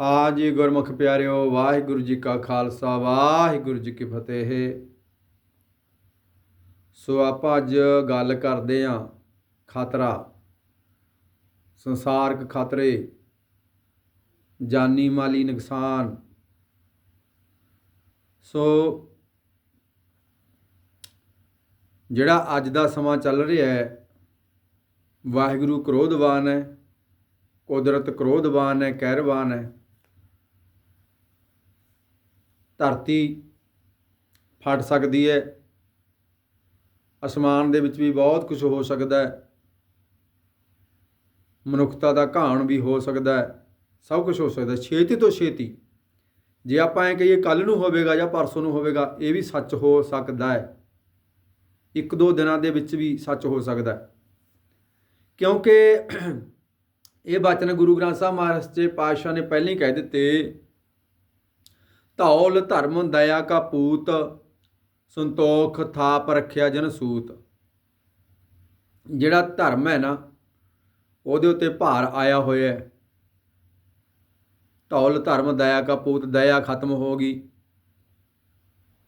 ਹਾਂਜੀ ਗੁਰਮੁਖ ਪਿਆਰਿਓ, ਵਾਹਿਗੁਰੂ ਜੀ ਕਾ ਖਾਲਸਾ, ਵਾਹਿਗੁਰੂ ਜੀ ਕੀ ਫਤਿਹ। ਸੋ ਆਪਾਂ ਅੱਜ ਗੱਲ ਕਰਦੇ ਆਂ ਖਤਰਾ, ਸੰਸਾਰਕ ਖਤਰੇ, ਜਾਨੀ ਮਾਲੀ ਨੁਕਸਾਨ। ਸੋ ਜਿਹੜਾ ਅੱਜ ਦਾ ਸਮਾਂ ਚੱਲ ਰਿਹਾ ਹੈ, ਵਾਹਿਗੁਰੂ ਕ੍ਰੋਧਵਾਨ ਹੈ, ਕੁਦਰਤ ਕ੍ਰੋਧਵਾਨ ਹੈ, ਕਹਿਰਵਾਨ ਹੈ। ਧਰਤੀ ਫਟ ਸਕਦੀ ਹੈ। ਅਸਮਾਨ ਦੇ ਵਿੱਚ ਵੀ ਬਹੁਤ ਕੁਝ ਹੋ ਸਕਦਾ ਹੈ। ਮਨੁੱਖਤਾ ਦਾ ਘਾਣ ਵੀ ਹੋ ਸਕਦਾ ਹੈ। ਸਭ ਕੁਝ ਹੋ ਸਕਦਾ ਛੇਤੀ ਤੋਂ ਛੇਤੀ। ਜੇ ਆਪਾਂ ਇਹ ਕਹੀਏ ਕੱਲ ਨੂੰ ਹੋਵੇਗਾ ਜਾਂ ਪਰਸੋਂ ਨੂੰ ਹੋਵੇਗਾ, ਇਹ ਵੀ ਸੱਚ ਹੋ ਸਕਦਾ ਹੈ। ਇੱਕ ਦੋ ਦਿਨਾਂ ਦੇ ਵਿੱਚ ਵੀ ਸੱਚ ਹੋ ਸਕਦਾ ਹੈ। ਕਿਉਂਕਿ ਇਹ ਬਚਨ ਗੁਰੂ ਗ੍ਰੰਥ ਸਾਹਿਬ ਮਹਾਰਾਜ ਦੇ ਪਾਤਸ਼ਾਹ ਨੇ ਪਹਿਲਾਂ ਹੀ ਕਹਿ ਦਿੱਤੇ ਧੌਲ ਧਰਮ ਦਇਆ ਕਾ ਪੂਤ, ਸੰਤੋਖ ਥਾਪ ਰੱਖਿਆ ਜਨ ਸੂਤ। ਜਿਹੜਾ ਧਰਮ ਹੈ ਨਾ, ਉਹਦੇ ਉੱਤੇ ਭਾਰ ਆਇਆ ਹੋਇਆ ਹੈ। ਧੌਲ ਧਰਮ ਦਇਆ ਕਾ ਪੂਤ, ਦਇਆ ਖਤਮ ਹੋ ਗਈ।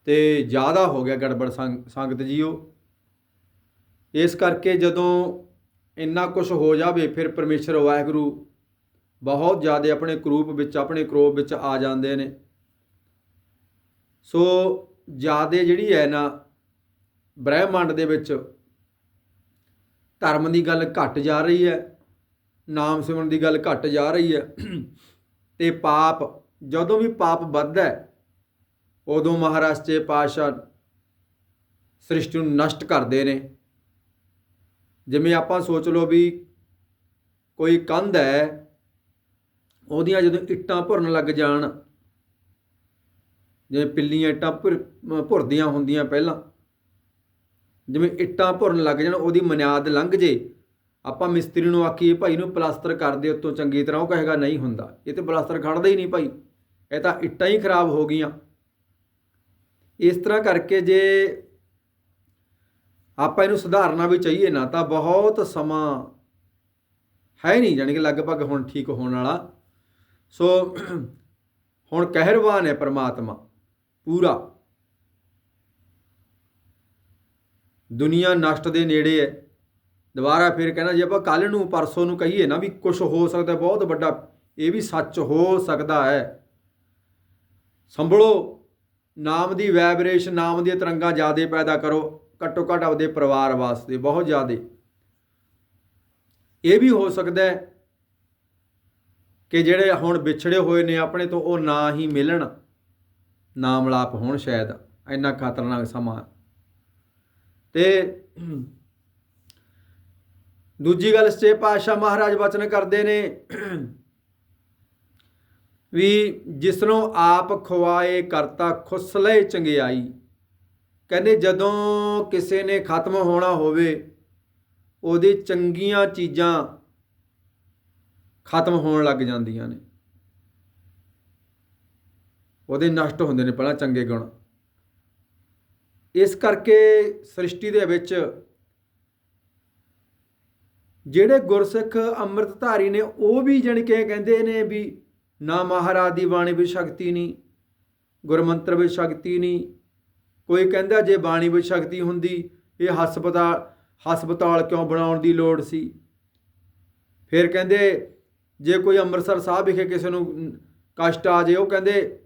ਤੇ ਜ਼ਿਆਦਾ ਹੋ ਗਿਆ ਗੜਬੜ ਸੰਗ- ਸੰਗਤ ਜੀਓ। ਇਸ ਕਰਕੇ ਜਦੋਂ ਇੰਨਾ ਕੁਝ ਹੋ ਜਾਵੇ, ਫਿਰ ਪਰਮੇਸ਼ਰ ਵਾਹਿਗੁਰੂ ਬਹੁਤ ਜ਼ਿਆਦਾ ਆਪਣੇ ਕਰੂਪ ਵਿੱਚ, ਆਪਣੇ ਕਰੋਪ ਵਿੱਚ ਆ ਜਾਂਦੇ ਨੇ। ਸੋ ਜਿਆਦੇ ਜਿਹੜੀ ਹੈ ਨਾ ਬ੍ਰਹਿਮੰਡ ਦੇ ਵਿੱਚ ਧਰਮ ਦੀ ਗੱਲ ਘਟ ਜਾ ਰਹੀ ਹੈ, ਨਾਮ ਸਿਮਰਨ ਦੀ ਗੱਲ ਘਟ ਜਾ ਰਹੀ ਹੈ, ਤੇ ਪਾਪ ਜਦੋਂ ਵੀ ਪਾਪ ਵੱਧਦਾ ਹੈ, ਉਦੋਂ ਮਹਾਰਾਸ਼ਟਰ ਜੀ ਪਾਤਸ਼ਾਹ ਸ੍ਰਿਸ਼ਟੀ ਨੂੰ ਨਸ਼ਟ ਕਰਦੇ ਨੇ। ਜਿਵੇਂ ਆਪਾਂ ਸੋਚ ਲਓ ਵੀ ਕੋਈ ਕੰਧ ਹੈ, ਉਹਦੀਆਂ ਜਦੋਂ ਇੱਟਾਂ ਭੁਰਨ ਲੱਗ ਜਾਣ ਜਿਵੇਂ ਪਿੱਲੀਆਂ ਇੱਟਾਂ ਭੁਰ ਭੁਰਦੀਆਂ ਹੁੰਦੀਆਂ ਪਹਿਲਾਂ। ਜਿਵੇਂ ਇੱਟਾਂ ਭੁਰਨ ਲੱਗ ਜਾਣ, ਉਹਦੀ ਮਨਿਆਦ ਲੰਘ ਜੇ। ਆਪਾਂ ਮਿਸਤਰੀ ਨੂੰ ਆਖੀਏ, ਭਾਈ ਨੂੰ ਪਲਾਸਟਰ ਕਰ ਦੇ ਉੱਤੋਂ, ਚੰਗੀ ਤਰ੍ਹਾਂ। ਉਹ ਕਹੇਗਾ, ਨਹੀਂ ਹੁੰਦਾ। ਇਹ ਤੇ ਪਲਾਸਟਰ ਖੜਦਾ ਹੀ ਨਹੀਂ ਭਾਈ। ਇਹ ਤਾਂ ਇੱਟਾਂ ਹੀ ਖਰਾਬ ਹੋ ਗਈਆਂ। ਇਸ ਤਰ੍ਹਾਂ ਕਰਕੇ ਜੇ ਆਪਾਂ ਇਹਨੂੰ ਸੁਧਾਰਨਾ ਵੀ ਚਾਹੀਏ ਨਾ, ਤਾਂ ਬਹੁਤ ਸਮਾਂ ਹੈ ਨਹੀਂ, ਜਾਣੀ ਕਿ ਲਗਭਗ ਹੁਣ ਠੀਕ ਹੋਣ ਵਾਲਾ। ਸੋ, ਹੁਣ ਕਹਿਰਵਾਨ ਹੈ ਪਰਮਾਤਮਾ। ਪੂਰਾ। ਦੁਨੀਆ ਨਸ਼ਟ ਦੇ ਨੇੜੇ ਹੈ। ਦੁਬਾਰਾ ਫਿਰ ਕਹਿਣਾ ਜੇ ਆਪਾਂ ਕੱਲ ਨੂੰ ਪਰਸੋਂ ਨੂੰ ਕਹੀਏ ਨਾ ਵੀ ਕੁਝ ਹੋ ਸਕਦਾ, ਬਹੁਤ ਵੱਡਾ, ਇਹ ਵੀ ਸੱਚ ਹੋ ਸਕਦਾ ਹੈ। ਸੰਭਲੋ, ਨਾਮ ਦੀ ਵਾਈਬ੍ਰੇਸ਼ਨ ਨਾਮ ਦੀਆਂ ਤਰੰਗਾਂ ਜ਼ਿਆਦਾ ਪੈਦਾ ਕਰੋ। ਘੱਟੋ ਘੱਟ ਆਪਦੇ ਪਰਿਵਾਰ ਵਾਸਤੇ, ਬਹੁਤ ਜ਼ਿਆਦਾ। ਇਹ ਵੀ ਹੋ ਸਕਦਾ ਹੈ ਕਿ ਜਿਹੜੇ ਹੁਣ ਵਿਛੜੇ ਹੋਏ ਨੇ ਆਪਣੇ ਤੋਂ, ਉਹ ਨਾ ਹੀ ਮਿਲਣ। ਨਾ ਮਲਾਪ ਹੋਣ ਸ਼ਾਇਦ, ਇੰਨਾ ਖਤਰਨਾਕ ਸਮਾਂ। ਤੇ ਦੂਜੀ ਗੱਲ, ਸੱਚੇ ਪਾਤਸ਼ਾਹ ਮਹਾਰਾਜ ਵਚਨ ਕਰਦੇ ਨੇ ਵੀ ਜਿਸਨੂੰ ਆਪ ਖਵਾਏ ਕਰਤਾ ਖੁਸਲੇ ਚੰਗਿਆਈ। ਕਹਿੰਦੇ ਜਦੋਂ ਕਿਸੇ ਨੇ ਖਤਮ ਹੋਣਾ ਹੋਵੇ, ਉਹਦੀ ਚੰਗੀਆਂ ਚੀਜ਼ਾਂ ਖਤਮ ਹੋਣ ਲੱਗ ਜਾਂਦੀਆਂ ਨੇ। ਉਹਦੇ ਨਸ਼ਟ ਹੁੰਦੇ ਨੇ ਪਹਿਲਾਂ ਚੰਗੇ ਗੁਣ। ਇਸ ਕਰਕੇ ਸ੍ਰਿਸ਼ਟੀ ਦੇ ਵਿੱਚ ਜਿਹੜੇ ਗੁਰਸਿੱਖ ਅੰਮ੍ਰਿਤਧਾਰੀ ਨੇ, ਉਹ ਵੀ ਜਾਣੀ ਕਿ ਕਹਿੰਦੇ ਨੇ ਵੀ ਨਾ ਮਹਾਰਾਜ ਦੀ ਬਾਣੀ ਵਿੱਚ ਸ਼ਕਤੀ ਨਹੀਂ, ਗੁਰਮੰਤਰ ਵਿੱਚ ਸ਼ਕਤੀ ਨਹੀਂ। ਕੋਈ ਕਹਿੰਦਾ ਜੇ ਬਾਣੀ ਵਿੱਚ ਸ਼ਕਤੀ ਹੁੰਦੀ, ਇਹ ਹਸਪਤਾਲ ਹਸਪਤਾਲ ਕਿਉਂ ਬਣਾਉਣ ਦੀ ਲੋੜ ਸੀ? ਫਿਰ ਕਹਿੰਦੇ, ਜੇ ਕੋਈ ਅੰਮ੍ਰਿਤਸਰ ਸਾਹਿਬ ਵਿਖੇ ਕਿਸੇ ਨੂੰ ਕਸ਼ਟ ਆ ਜੇ ਉਹ ਕਹਿੰਦੇ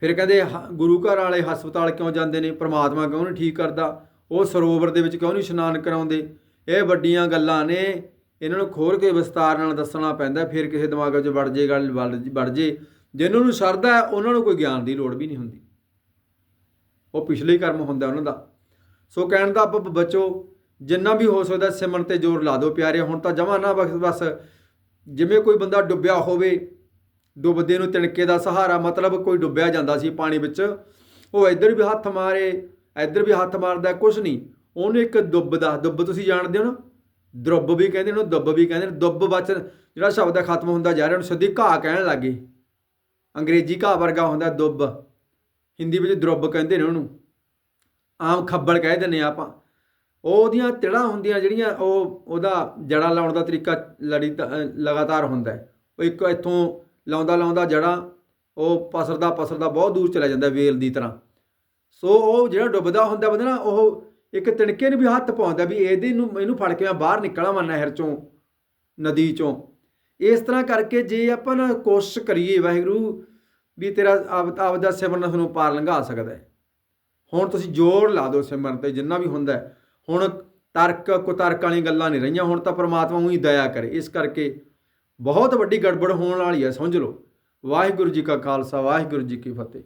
ਫਿਰ ਕਹਿੰਦੇ ਹ- ਗੁਰੂ ਘਰ ਵਾਲੇ ਹਸਪਤਾਲ ਕਿਉਂ ਜਾਂਦੇ ਨੇ? ਪ੍ਰਮਾਤਮਾ ਕਿਉਂ ਨਹੀਂ ਠੀਕ ਕਰਦਾ? ਉਹ ਸਰੋਵਰ ਦੇ ਵਿੱਚ ਕਿਉਂ ਨਹੀਂ ਇਸ਼ਨਾਨ ਕਰਾਉਂਦੇ? ਇਹ ਵੱਡੀਆਂ ਗੱਲਾਂ ਨੇ। ਇਹਨਾਂ ਨੂੰ ਖੋਲ ਕੇ ਵਿਸਤਾਰ ਨਾਲ ਦੱਸਣਾ ਪੈਂਦਾ, ਫਿਰ ਕਿਸੇ ਦਿਮਾਗ ਵਿੱਚ ਵੜ ਜੇ, ਗੱਲ ਵੜ ਵੜ ਜੇ। ਜਿਨ੍ਹਾਂ ਨੂੰ ਸ਼ਰਧਾ ਉਹਨਾਂ ਨੂੰ ਕੋਈ ਗਿਆਨ ਦੀ ਲੋੜ ਵੀ ਨਹੀਂ ਹੁੰਦੀ। ਉਹ ਪਿਛਲੇ ਕਰਮ ਹੁੰਦਾ ਉਹਨਾਂ ਦਾ। ਸੋ ਕਹਿਣ ਦਾ ਬ- ਬਚੋ, ਜਿੰਨਾ ਵੀ ਹੋ ਸਕਦਾ ਸਿਮਰਨ ਤੇ ਜ਼ੋਰ ਲਾ ਦਿਓ ਪਿਆਰੇ ਹੁਣ ਤਾਂ ਜਮਾ ਨਾ ਬਸ ਬਸ। ਜਿਵੇਂ ਕੋਈ ਬੰਦਾ ਡੁੱਬਿਆ ਹੋਵੇ ਡੁੱਬਦੇ ਨੂੰ ਤਿਣਕੇ ਦਾ ਸਹਾਰਾ, ਮਤਲਬ ਕੋਈ ਡੁੱਬਿਆ ਜਾਂਦਾ ਸੀ ਪਾਣੀ ਵਿੱਚ। ਉਹ ਇੱਧਰ ਵੀ ਹੱਥ ਮਾਰੇ, ਇੱਧਰ ਵੀ ਹੱਥ ਮਾਰਦਾ, ਕੁਛ ਨਹੀਂ। ਉਹਨੂੰ ਇੱਕ ਦੁੱਬ ਦਾ ਦੁੱਬ ਤੁਸੀਂ ਜਾਣਦੇ ਹੋ ਨਾ? ਦਰੁੱਬ ਵੀ ਕਹਿੰਦੇ ਨੇ, ਉਹਨੂੰ ਦੁੱਬ ਵੀ ਕਹਿੰਦੇ ਨੇ। ਦੁੱਬ ਵਚਨ ਜਿਹੜਾ ਸ਼ਬਦ ਖਤਮ ਹੁੰਦਾ ਜਾ ਰਿਹਾ, ਉਹਨੂੰ ਸਿੱਧੀ ਘਾਹ ਕਹਿਣ ਲੱਗੇ ਅੰਗਰੇਜ਼ੀ ਘਾਹ ਵਰਗਾ ਹੁੰਦਾ ਦੁੱਬ। ਹਿੰਦੀ ਵਿੱਚ ਦਰੁੱਬ ਕਹਿੰਦੇ ਨੇ ਉਹਨੂੰ। ਆਮ ਖੱਬਲ ਕਹਿ ਦਿੰਦੇ ਆ ਆਪਾਂ। ਉਹ ਉਹਦੀਆਂ ਤਿੜਾ ਹੁੰਦੀਆਂ ਜਿਹੜੀਆਂ, ਉਹ, ਉਹਦਾ ਜੜਾ ਲਾਉਣ ਦਾ ਤਰੀਕਾ ਲੜੀ ਲਗਾਤਾਰ ਹੁੰਦਾ ਉਹ ਇੱਕ ਇੱਥੋਂ ਲਾਉਂਦਾ ਲਾਉਂਦਾ ਜੜਾਂ, ਉਹ ਪਸਰਦਾ ਪਸਰਦਾ ਬਹੁਤ ਦੂਰ ਚਲਾ ਜਾਂਦਾ ਵੇਲ ਦੀ ਤਰ੍ਹਾਂ। ਸੋ ਉਹ ਜਿਹੜਾ ਡੁੱਬਦਾ ਹੁੰਦਾ ਬੰਦਾ ਨਾ, ਉਹ ਇੱਕ ਤਿਣਕੇ ਨੂੰ ਵੀ ਹੱਥ ਪਾਉਂਦਾ ਵੀ ਇਹਦੇ ਨੂੰ, ਇਹਨੂੰ ਫੜ ਕੇ ਮੈਂ ਬਾਹਰ ਨਿਕਲਾਂ ਵਾਂ ਨਹਿਰ ਚੋਂ, ਨਦੀ ਚੋਂ। ਇਸ ਤਰ੍ਹਾਂ ਕਰਕੇ ਜੇ ਆਪਾਂ ਨਾ ਕੋਸ਼ਿਸ਼ ਕਰੀਏ ਵਾਹਿਗੁਰੂ ਵੀ ਤੇਰਾ ਆਪ ਆਪ ਦਾ ਸਿਮਰਨ ਤੁਹਾਨੂੰ ਪਾਰ ਲੰਘਾ ਸਕਦਾ ਹੈ। ਹੁਣ ਤੁਸੀਂ ਜ਼ੋਰ ਲਾ ਦਿਓ ਸਿਮਰਨ ਤੇ, ਜਿੰਨਾ ਵੀ ਹੁੰਦਾ ਹੁਣ ਤਰਕ ਕੁਤਰਕ ਵਾਲੀਆਂ ਗੱਲਾਂ ਨਹੀਂ ਰਹੀਆਂ, ਹੁਣ ਤਾਂ ਪ੍ਰਮਾਤਮਾ ਉਹੀ ਦਇਆ ਕਰੇ। ਇਸ ਕਰਕੇ ਬਹੁਤ ਵੱਡੀ ਗੜਬੜ ਹੋਣ ਵਾਲੀ ਹੈ, ਸਮਝ ਲਓ। ਵਾਹਿਗੁਰੂ ਜੀ ਕਾ ਖਾਲਸਾ, ਵਾਹਿਗੁਰੂ ਜੀ ਕੀ ਫਤਿਹ।